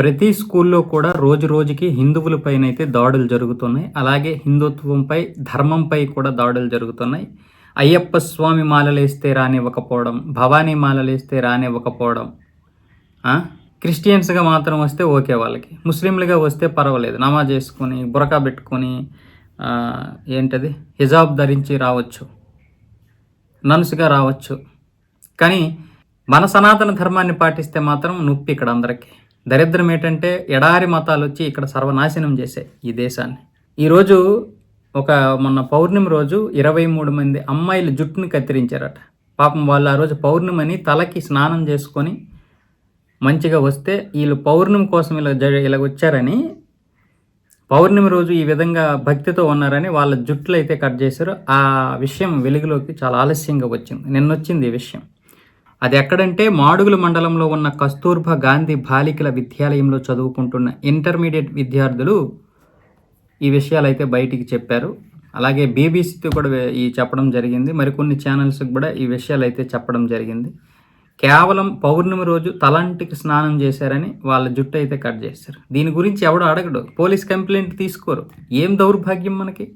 ప్రతి స్కూల్లో కూడా రోజు రోజుకి హిందువులపైన అయితే దాడులు జరుగుతున్నాయి. అలాగే హిందుత్వంపై ధర్మంపై కూడా దాడులు జరుగుతున్నాయి. అయ్యప్ప స్వామి మాలలేస్తే రానివ్వకపోవడం భవానీ మాలలేస్తే రానివ్వకపోవడం క్రిస్టియన్స్గా మాత్రం వస్తే ఓకే వాళ్ళకి. ముస్లింలుగా వస్తే పర్వాలేదు. నమాజ్ చేసుకొని బురకా పెట్టుకొని ఏంటది? హిజాబ్ ధరించి రావచ్చు. ననుసుగా రావచ్చు. కానీ మన సనాతన ధర్మాన్ని పాటిస్తే మాత్రం నొప్పి ఇక్కడ అందరికీ. దరిద్రం ఏంటంటే ఎడారి మతాలు వచ్చి ఇక్కడ సర్వనాశనం చేశాయి ఈ దేశాన్ని. ఈరోజు ఒక మొన్న పౌర్ణమి రోజు ఇరవై మూడు మంది అమ్మాయిలు జుట్టుని కత్తిరించారట. పాపం వాళ్ళు ఆ రోజు పౌర్ణమని తలకి స్నానం చేసుకొని మంచిగా వస్తే వీళ్ళు పౌర్ణమి కోసం ఇలా జ ఇలా వచ్చారని పౌర్ణమి రోజు ఈ విధంగా భక్తితో ఉన్నారని వాళ్ళ జుట్లు అయితే కట్ చేశారు. ఆ విషయం వెలుగులోకి చాలా ఆలస్యంగా వచ్చింది. నిన్న వచ్చింది ఈ విషయం. అది ఎక్కడంటే మాడుగుల మండలంలో ఉన్న కస్తూర్బా గాంధీ బాలికల విద్యాలయంలో చదువుకుంటున్న ఇంటర్మీడియట్ విద్యార్థులు ఈ విషయాలు అయితే బయటికి చెప్పారు. అలాగే బీబీసీతో కూడా ఈ చెప్పడం జరిగింది. మరికొన్ని ఛానల్స్కి కూడా ఈ విషయాలు అయితే చెప్పడం జరిగింది. కేవలం పౌర్ణమి రోజు తలంటికి స్నానం చేశారని వాళ్ళ జుట్టు అయితే కట్ చేశారు. దీని గురించి ఎవడో అడగడు. పోలీస్ కంప్లైంట్ తీసుకోరు. ఏం దౌర్భాగ్యం మనకి?